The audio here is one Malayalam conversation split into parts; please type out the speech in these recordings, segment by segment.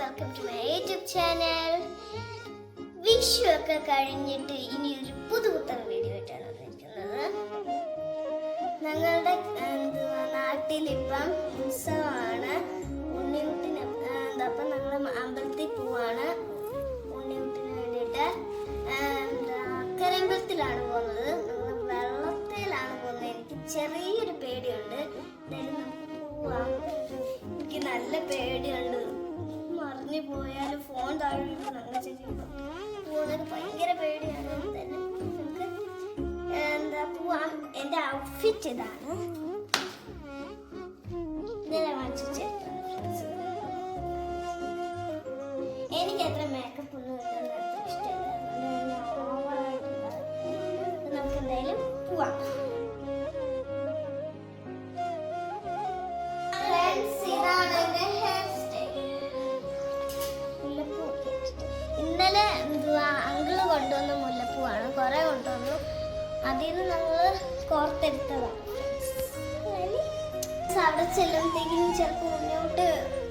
Welcome to my YouTube channel Vishu ഒക്കെ കഴിഞ്ഞിട്ട് ഇനി ഒരു പുതുപുത്തൻ വീഡിയോ ആയിട്ടാണ് വന്നിരിക്കുന്നത്. ഞങ്ങളുടെ എന്തുവാ നാട്ടിലിപ്പം ഉത്സവമാണ്. ഉണ്ണിമുട്ടിന് എന്താ അപ്പം ഞങ്ങൾ അമ്പലത്തിൽ പോവാണ്. ഉണ്ണിമുട്ടിന് വേണ്ടിയിട്ട് എന്താ അക്കരമ്പലത്തിലാണ് പോകുന്നത്. ഞങ്ങൾ വെള്ളത്തിലാണ് പോകുന്നത്. എനിക്ക് ചെറിയൊരു പേടിയുണ്ട്. എന്തായാലും നമുക്ക് പോവാം. എനിക്ക് നല്ല പേടിയുണ്ട്. മറിഞ്ഞു പോയാലും ഫോൺ താഴെ ഭയങ്കര പേടിയാണ്. എന്താ പോവാം. എന്റെ ഔട്ട്ഫിറ്റ് ഇതാണ്. അതിൽ നിന്ന് നമ്മൾ കോർത്തെടുത്തതാണ് അവിടെ ചെല്ലുമ്പോഴത്തേക്കും ചിലപ്പോൾ മുന്നോട്ട്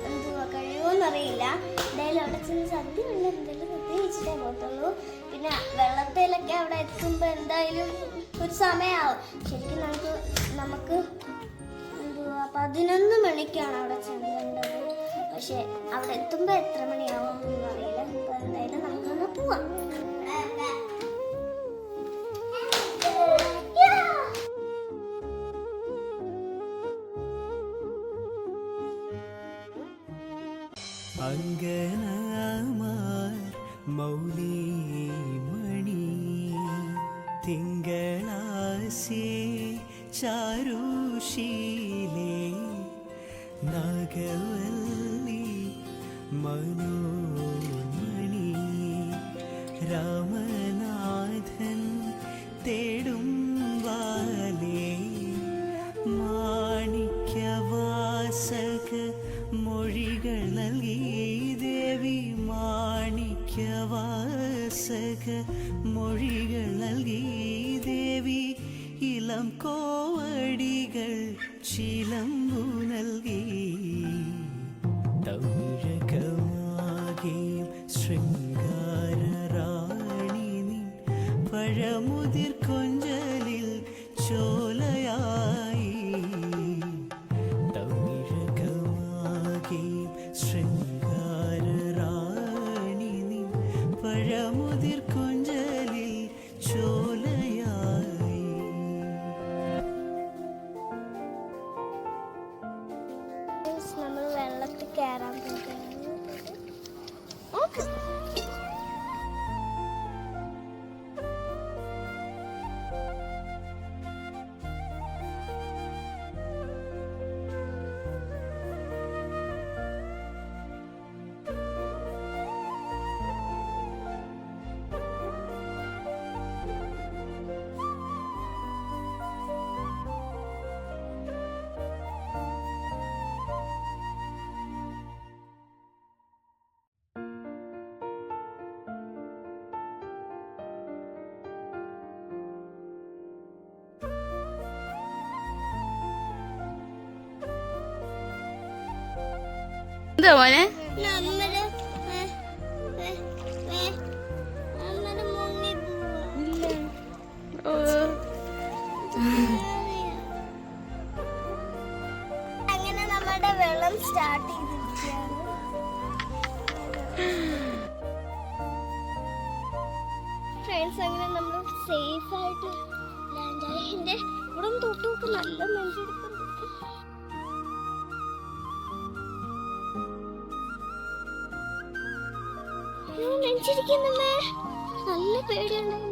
എന്തുവാ കഴിയുമോന്നറിയില്ല എന്തായാലും അവിടെ ചെന്ന് സദ്യ ഉണ്ട്. എന്തെങ്കിലും സദ്യ പോകത്തുള്ളൂ. പിന്നെ വെള്ളത്തിലൊക്കെ അവിടെ എത്തുമ്പോൾ എന്തായാലും ഒരു സമയമാവും ശരിക്കും നമുക്ക് നമുക്ക് എന്തുവാ പതിനൊന്ന് മണിക്കാണ് അവിടെ ചെല്ലേണ്ടത് പക്ഷെ അവിടെ എത്തുമ്പോൾ എത്ര മണിയാവും എന്ന് അറിയില്ല അപ്പൊ എന്തായാലും നമുക്കൊന്ന് പോവാം. மனோன்மணி ராமநாதன் தேடும் வாலே மாணிக்க வாசக மொழிகள் நல்கி தேவி மாணிக்க வாசக மொழிகள் நல்கி தேவி இளம் கோவடிகள் சிலம்பு நல்கி. தமிழ ശൃംഗാരറാണി നിൻ പഴമുതിർ കൊഞ്ചലിൽ ചോലയായി. തമിഴകമാകെയും ശൃംഗാരറാണി നിൻ പഴമുതിർ കൊഞ്ചലിൽ എന്താ മോനെ? അങ്ങനെ നമ്മുടെ സ്റ്റാർട്ട് ചെയ്തിരിക്കുകയാണ്. അങ്ങനെ നമ്മൾ സേഫ് ആയിട്ട് ലാൻഡായി എന്റെ ഇവിടെ തൊട്ടു തൊട്ട് നല്ല നെഞ്ചെടുക്കുന്നുണ്ട് നെഞ്ചിരിക്കുന്നമ്മേ നല്ല പേടിയുണ്ടായിരുന്നു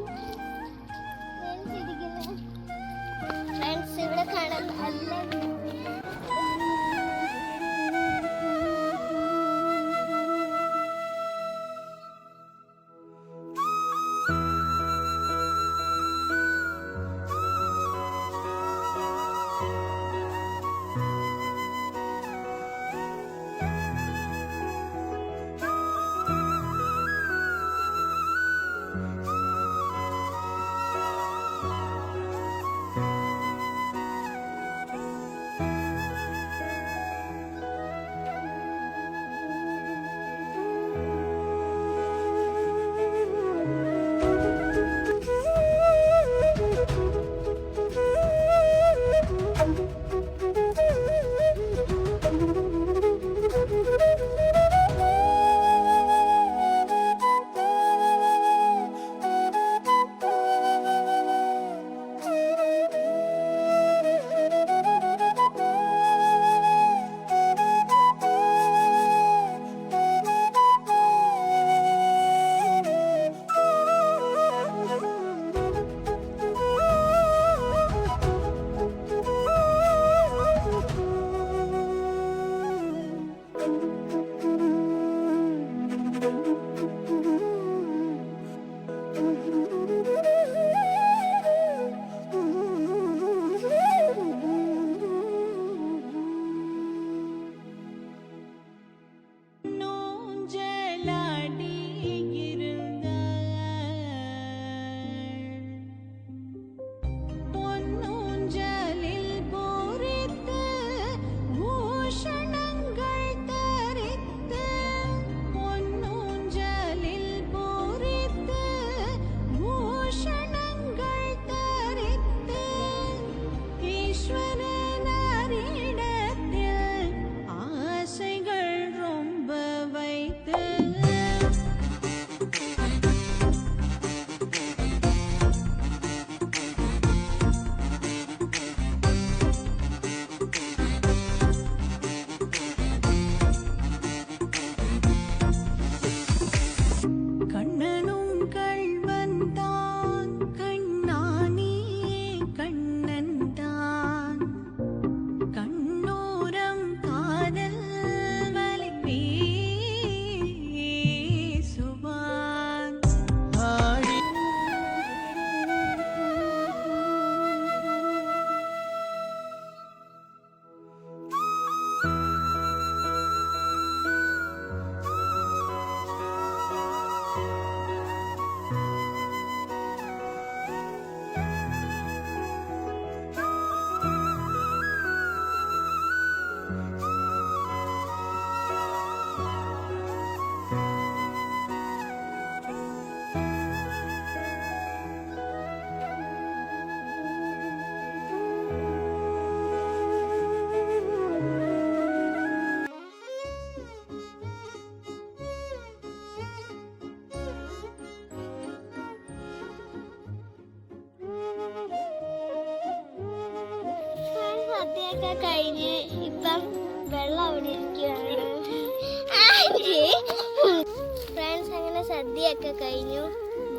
സദ്യയൊക്കെ കഴിഞ്ഞു.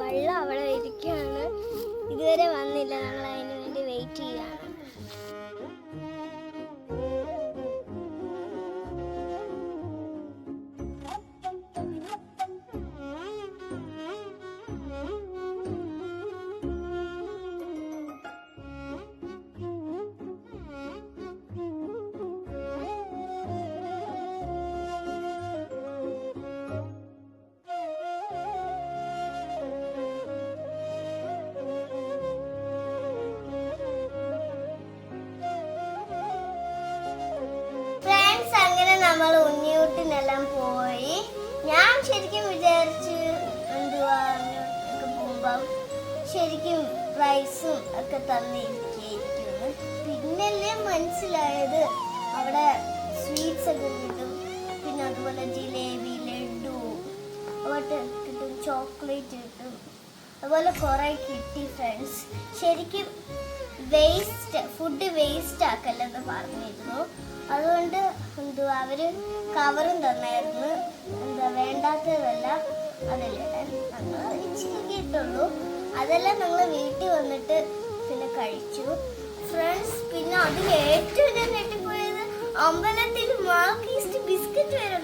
വെള്ളം അവിടെ ഇരിക്കുകയാണ്. ഇതുവരെ വന്നില്ല. നമ്മൾ അതിന് വേണ്ടി വെയിറ്റ് ചെയ്യാണ് ശരിക്കും വിചാരിച്ച് എന്തുവാ ഒക്കെ പോകുമ്പം ശരിക്കും പ്രൈസും ഒക്കെ തന്നിരിക്കുന്നു പിന്നല്ലേ മനസ്സിലായത് അവിടെ സ്വീറ്റ്സ് ഒക്കെ കിട്ടും. പിന്നെ അതുപോലെ ജിലേബി ലഡു അതുപോലെ കിട്ടും ചോക്ലേറ്റ് കിട്ടും. അതുപോലെ കുറേ കിട്ടി ഫ്രണ്ട്സ് ശരിക്കും വേസ്റ്റ് ഫുഡ് വേസ്റ്റ് ആക്കല്ലെന്ന് പറഞ്ഞിരുന്നു. അതുകൊണ്ട് എന്തുവാ അവർ കവറും തന്നായിരുന്നു. എന്താ വേണ്ടാത്തതെല്ലാം. അതിലിടാൻ ഞങ്ങൾ ഇച്ചിരി ഇട്ടുള്ളൂ അതെല്ലാം ഞങ്ങൾ വീട്ടിൽ വന്നിട്ട് പിന്നെ കഴിച്ചു. ഫ്രണ്ട്സ് പിന്നെ അതിൽ ഏറ്റവും ഞാൻ ഞെട്ടിപ്പോയത് അമ്പലത്തിൽ മാർക്കീസ്റ്റ് ബിസ്ക്കറ്റ് വരെ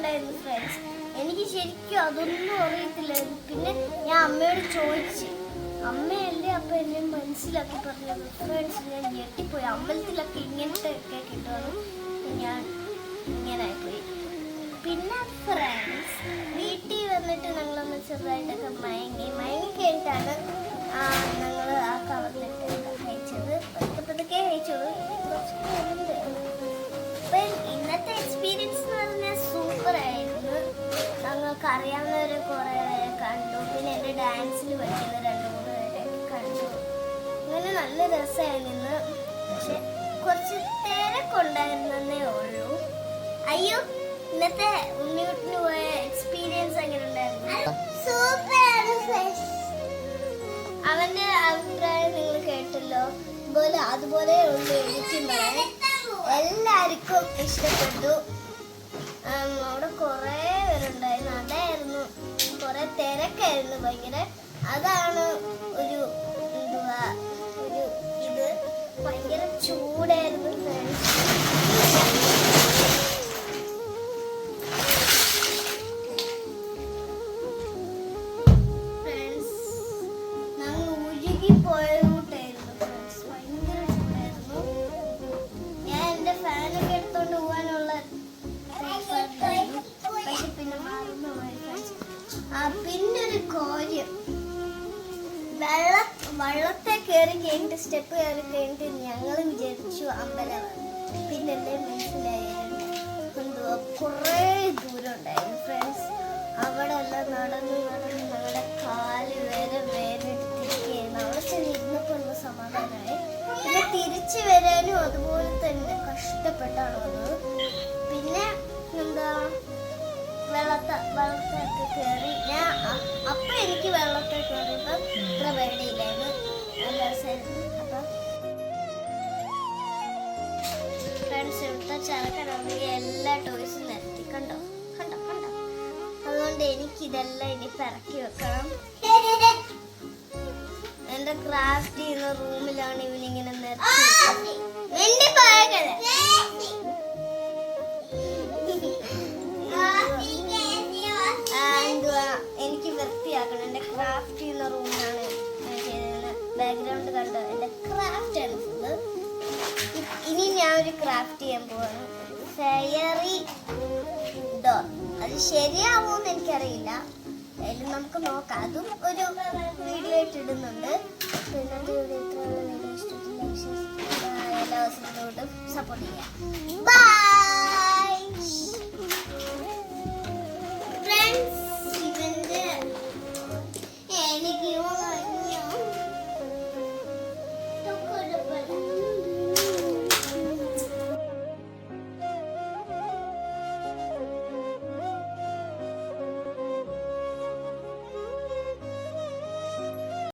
ഫ്രണ്ട്സ് എനിക്ക് ശരിക്കും അതൊന്നും അറിയത്തില്ലായിരുന്നു. പിന്നെ ഞാൻ അമ്മയോട് ചോദിച്ചു അമ്മയല്ലേ അപ്പൊ എന്നെ മനസ്സിലാക്കി പറഞ്ഞത്? ഫ്രണ്ട്സ് ഞാൻ ഞെട്ടിപ്പോയി. അമ്പലത്തിലൊക്കെ ഇങ്ങനത്തെ ഒക്കെ കിട്ടുമെന്ന് ഞാൻ ഇങ്ങനെ പോയി പിന്നെ ഫ്രണ്ട്സ് വീട്ടിൽ വന്നിട്ട് ഞങ്ങളൊന്ന് ചെറുതായിട്ടൊക്കെ മയങ്ങി മയങ്ങി കഴിഞ്ഞിട്ടാണ് ഞങ്ങൾ ആ കവറിലിട്ട് അയച്ചത് പതുക്കെ പതുക്കെ അയച്ചോളൂ അപ്പൊ ഇന്നത്തെ എക്സ്പീരിയൻസ് എന്ന് പറഞ്ഞാൽ സൂപ്പർ ആയിരുന്നു. ഞങ്ങൾക്ക് അറിയാവുന്നവരെ കുറേ പേരെ കണ്ടു. പിന്നെ എന്റെ ഡാൻസിൽ പഠിക്കുന്ന രണ്ട് മൂന്ന് പേരെ കണ്ടു. അങ്ങനെ നല്ല രസമായിരുന്നു. പക്ഷെ കുറച്ച് തിരക്കുണ്ടായിരുന്നേ ഉള്ളൂ. അയ്യോ ഇന്നത്തെ ഉണ്ണിക്കുട്ടിന് പോയ എക്സ്പീരിയൻസ് എങ്ങനെ ഉണ്ടായിരുന്നു അവന്റെ അഭിപ്രായം നിങ്ങൾ കേട്ടല്ലോ. അതുപോലെ അതുപോലെ ഉണ്ട് എനിക്കും എല്ലാവർക്കും ഇഷ്ടപ്പെട്ടു. അവിടെ കുറേ പേരുണ്ടായിരുന്നു. അതായിരുന്നു കുറെ തിരക്കായിരുന്നു ഭയങ്കര. അതാണ് ഒരു എന്തുവാ ഒരു ഇത്. ഭയങ്കര ചൂടായിരുന്നു വിചാരിച്ചു പിന്നെ പിന്നല്ലേ മനസ്സിലായത് എന്തുവാ? കുറേ ദൂരം ഉണ്ടായിരുന്നു ഫ്രണ്ട്സ് അവിടെ എല്ലാം നടന്ന് നടന്ന് ഞങ്ങളുടെ കാൽ വരെ വേദനെടുത്തിരിക്കുകയായിരുന്നു അവിടെ ചെന്നിരുന്നപ്പോൾ ഒന്ന് സമാധാനമായി. പിന്നെ തിരിച്ചു വരാനും അതുപോലെ തന്നെ കഷ്ടപ്പെട്ടാണ് വന്നത് പിന്നെ എന്താ? വെള്ളത്ത വെള്ളത്തെ കയറി. ഞാൻ അപ്പൊ എനിക്ക് വെള്ളത്തിൽ കയറിയപ്പം ഇത്ര പേടിയില്ലായിരുന്നു. നല്ല രസമായിരുന്നു ഇവിടുത്തെ ചെറുക്കനാണെങ്കിൽ എല്ലാ ടോയ്സും നിരത്തി. കണ്ടോ? കണ്ടോ? കണ്ടോ? അതുകൊണ്ട് എനിക്ക് ഇതെല്ലാം ഇനി പിറക്കി വെക്കണം. എന്റെ ക്രാഫ്റ്റ് ചെയ്യുന്ന റൂമിലാണ് ഇവനിങ്ങനെ എനിക്ക് വൃത്തിയാക്കണം. എന്റെ ക്രാഫ്റ്റ് ചെയ്യുന്ന റൂമിലാണ് ബാക്ക്ഗ്രൗണ്ട് കണ്ടോ? എന്റെ ക്രാഫ്റ്റ് ആണ്. ഇനി ഞാൻ ഒരു ക്രാഫ്റ്റ് ചെയ്യാൻ പോവാണ്. ഫെയറി ഡോർ അത് ശരിയാവോന്ന് എനിക്കറിയില്ല. എന്തായാലും നമുക്ക് നോക്കാം. അതും ഒരു വീഡിയോ ആയിട്ട് ഇടുന്നുണ്ട്. പിന്നെ വീഡിയോ ഇത്രയുള്ള വീഡിയോ എല്ലാ എല്ലാവർക്കും സപ്പോർട്ട് ചെയ്യാം